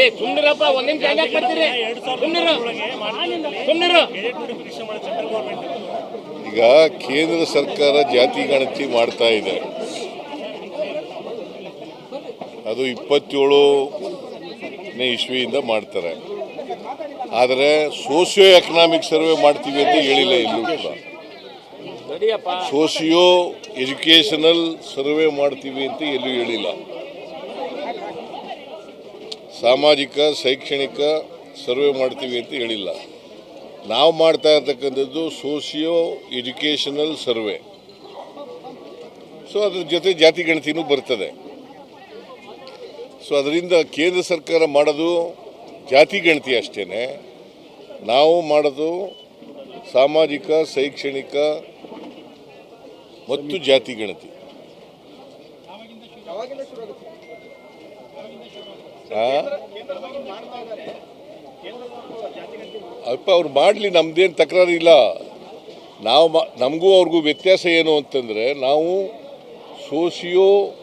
ಏ ಈಗ ಕೇಂದ್ರ ಸರ್ಕಾರ ಜಾತಿ ಗಣತಿ ಮಾಡ್ತಾ ಇದೆ. ಅದು ಇಪ್ಪತ್ತೇಳನೇ ಇಸ್ವಿಯಿಂದ ಮಾಡ್ತಾರೆ. ಆದರೆ ಸೋಷಿಯೋ ಎಕನಾಮಿಕ್ ಸರ್ವೆ ಮಾಡ್ತೀವಿ ಅಂತ ಹೇಳಿಲ್ಲ ಇಲ್ಲೂ ಕೂಡ. ಸೋಷಿಯೋ ಎಜುಕೇಷನಲ್ ಸರ್ವೆ ಮಾಡ್ತೀವಿ ಅಂತ ಎಲ್ಲೂ ಹೇಳಿಲ್ಲ. ಸಾಮಾಜಿಕ, ಶೈಕ್ಷಣಿಕ ಸರ್ವೆ ಮಾಡ್ತೀವಿ ಅಂತ ಹೇಳಿಲ್ಲ. ನಾವು ಮಾಡ್ತಾ ಇರ್ತಕ್ಕಂಥದ್ದು ಸೋಷಿಯೋ ಎಜುಕೇಷನಲ್ ಸರ್ವೆ. ಸೊ ಅದ್ರ ಜೊತೆ ಜಾತಿ ಗಣತಿನೂ ಬರ್ತದೆ. ಸೊ ಅದರಿಂದ ಕೇಂದ್ರ ಸರ್ಕಾರ ಮಾಡೋದು ಜಾತಿ ಗಣತಿ ಅಷ್ಟೇ ನಾವು ಮಾಡೋದು ಸಾಮಾಜಿಕ, ಶೈಕ್ಷಣಿಕ ಮತ್ತು ಜಾತಿ ಗಣತಿ? ಅಪ್ಪ, ಅವ್ರು ಮಾಡಲಿ, ನಮ್ದೇನು ತಕರಾರು ಇಲ್ಲ. ನಾವು ನಮಗೂ ಅವ್ರಿಗೂ ವ್ಯತ್ಯಾಸ ಏನು ಅಂತಂದರೆ, ನಾವು ಸೋಷಿಯೋ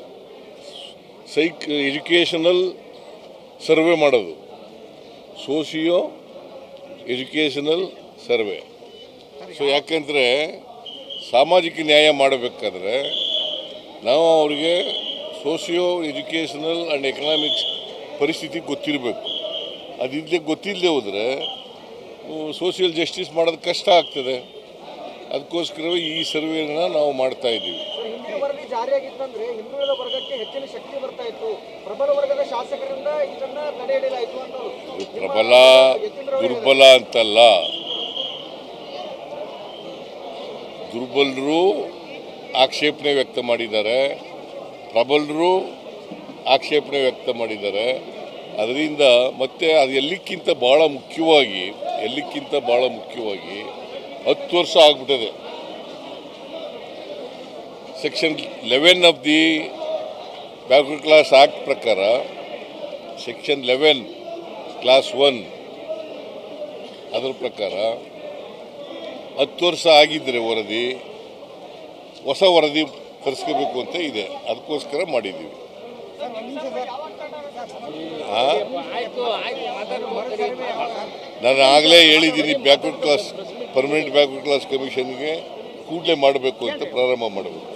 ಸೈಕ್ ಎಜುಕೇಷನಲ್ ಸರ್ವೆ ಮಾಡೋದು. Socio educational survey. ಸೊ ಯಾಕೆಂದರೆ ಸಾಮಾಜಿಕ ನ್ಯಾಯ ಮಾಡಬೇಕಾದ್ರೆ ನಾವು ಅವರಿಗೆ ಸೋಷಿಯೋ ಎಜುಕೇಷನಲ್ ಆ್ಯಂಡ್ ಎಕನಾಮಿಕ್ಸ್ ಪರಿಸ್ಥಿತಿ ಗೊತ್ತಿರಬೇಕು. ಅದಿಲ್ಲದೆ ಗೊತ್ತಿಲ್ಲದೆ ಹೋದರೆ ಸೋಷಿಯಲ್ ಜಸ್ಟಿಸ್ ಮಾಡೋದು ಕಷ್ಟ ಆಗ್ತದೆ. ಅದಕ್ಕೋಸ್ಕರವೇ ಈ ಸರ್ವೇನ ನಾವು ಮಾಡ್ತಾ ಇದ್ದೀವಿ. ಪ್ರಬಲ ದುರ್ಬಲ ಜಾರಿಯಾಗಿತ್ತಂದ್ರೆ ದುರ್ಬಲರು ಆಕ್ಷೇಪಣೆ ವ್ಯಕ್ತ ಮಾಡಿದ್ದಾರೆ. ಪ್ರಬಲರು ಆಕ್ಷೇಪಣೆ ವ್ಯಕ್ತ ಮಾಡಿದ್ದಾರೆ. ಅದರಿಂದ ಮತ್ತೆ ಅದು ಎಲ್ಲಿಕ್ಕಿಂತ ಭಾಳ ಮುಖ್ಯವಾಗಿ, ಎಲ್ಲಿಕ್ಕಿಂತ ಭಾಳ ಮುಖ್ಯವಾಗಿ ಹತ್ತು ವರ್ಷ ಆಗ್ಬಿಟ್ಟಿದೆ. Section eleven of the backward class act ಪ್ರಕಾರ ಸೆಕ್ಷನ್ ಲೆವೆನ್ ಕ್ಲಾಸ್ ಒನ್ ಅದರ ಪ್ರಕಾರ ಹತ್ತು ವರ್ಷ ಆಗಿದ್ದರೆ ವರದಿ, ಹೊಸ ವರದಿ ತರಿಸ್ಕೋಬೇಕು ಅಂತ ಇದೆ. ಅದಕ್ಕೋಸ್ಕರ ಮಾಡಿದ್ದೀವಿ. ನಾನು ಆಗಲೇ ಹೇಳಿದ್ದೀನಿ backward class, permanent backward class ಕಮಿಷನ್ಗೆ ಕೂಡಲೇ ಮಾಡಬೇಕು ಅಂತ ಪ್ರಾರಂಭ ಮಾಡಬೇಕು.